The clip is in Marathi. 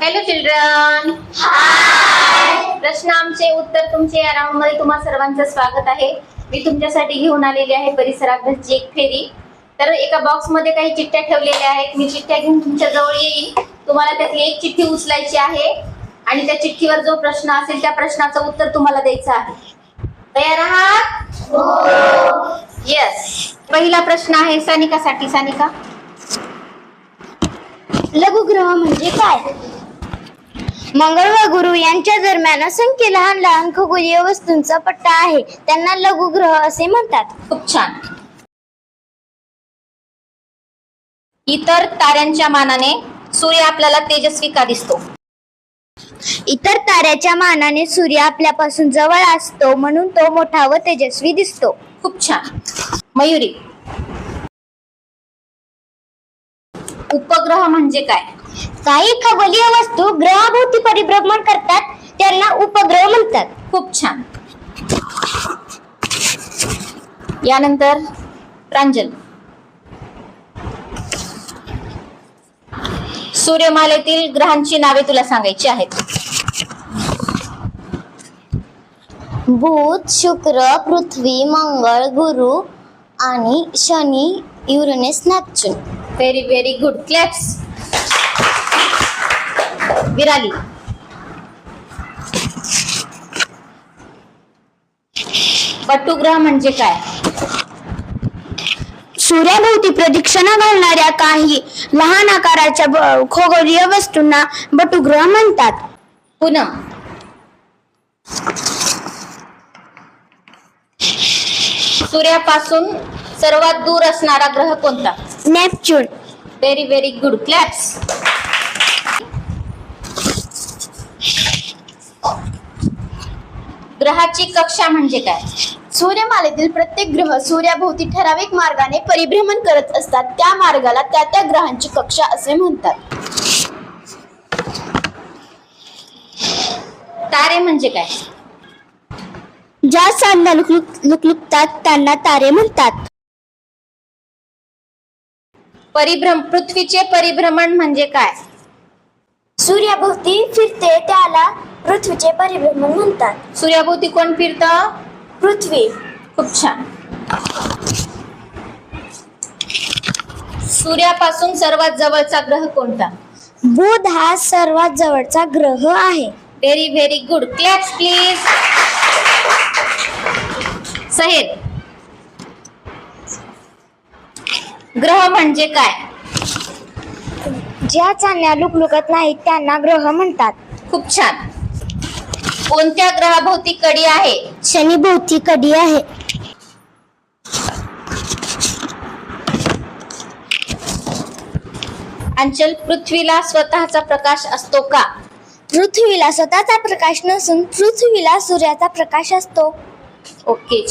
हॅलो चिल्ड्रन प्रश्न आमचे उत्तर तुमचे या राऊंडमध्ये तुम्हा सर्वांचं स्वागत आहे. मी तुमच्यासाठी घेऊन आलेली आहे परिसर अभ्यासची एक फेरी. तर एका बॉक्समध्ये काही चिठ्ठ्या ठेवलेल्या आहेत. मी चिठ्ठ्या घेऊन तुमच्या जवळ येईल तुम्हाला त्यातली एक चिठ्ठी उचलायची आहे. आणि त्या चिठ्ठीवर जो प्रश्न असेल त्या प्रश्नाचं उत्तर तुम्हाला द्यायचं आहे. तयार आहात? येस पहिला प्रश्न आहे सानिकासाठी. सानिका? लघुग्रह म्हणजे काय? मंगळ व गुरु यांच्या दरम्यान असंख्य लहान लहान खगोलीय वस्तूंचा पट्टा आहे. त्यांना लघुग्रह असे म्हणतात. खूप छान. इतर ताऱ्यांच्या मानाने सूर्य आपल्याला तेजस्वी का दिसतो. इतर ताऱ्याच्या मानाने सूर्य आपल्यापासून जवळ असतो म्हणून तो मोठा व तेजस्वी दिसतो. खूप छान. मयुरी उपग्रह म्हणजे काय? काही खगोलीय वस्तू ग्रहाभोवती परिभ्रमण करतात त्यांना उपग्रह म्हणतात. खूप छान. यानंतर प्रांजल. सूर्यमालेतील ग्रहांची नावे तुला सांगायची आहेत. बुध शुक्र पृथ्वी मंगळ गुरु आणि Shani Uranus Neptune. Very very good claps Virali बटुग्रह म्हणजे काय? सूर्याभोवती प्रदक्षिणा घालणाऱ्या काही लहान आकाराच्या ब- खगोलीय वस्तूंना बटुग्रह म्हणतात. पूनम. सूर्यापासून सर्वात दूर असणारा ग्रह कोणता? Neptune very very good claps ग्रहाची कक्षा म्हणजे काय? सूर्यमालेतील प्रत्येक ग्रह सूर्याभोवती ठराविक मार्गाने परिभ्रमण करत असतात. त्या मार्गाला त्या त्या ग्रहांची कक्षा असे म्हणतात. तारे म्हणजे काय? ज्या चांदण्या लुकलुक लुकलुकतात त्यांना तारे म्हणतात. परिभ्रम पृथ्वीचे परिभ्रमण म्हणजे काय? सूर्याभोवती फिरते त्याला पृथ्वीचे परिभ्रमण म्हणतात. सूर्याभोवती कोण फिरतं? पृथ्वी. खूप छान. सूर्यापासून सर्वात जवळचा ग्रह कोणता? बुध हा सर्वात जवळचा ग्रह आहे. Very very good claps please Sahel. ग्रह म्हणजे काय? ज्या चांदण्या लुकलुकत नाहीत त्यांना ग्रह म्हणतात. खूप छान. कोणत्या ग्रहाभोवती कडी आहे? शनी भोवती कधी आहे. अंचल पृथ्वीला स्वतःचा प्रकाश असतो का? पृथ्वीला स्वतःचा प्रकाश नसून पृथ्वीला सूर्याचा प्रकाश असतो. ओके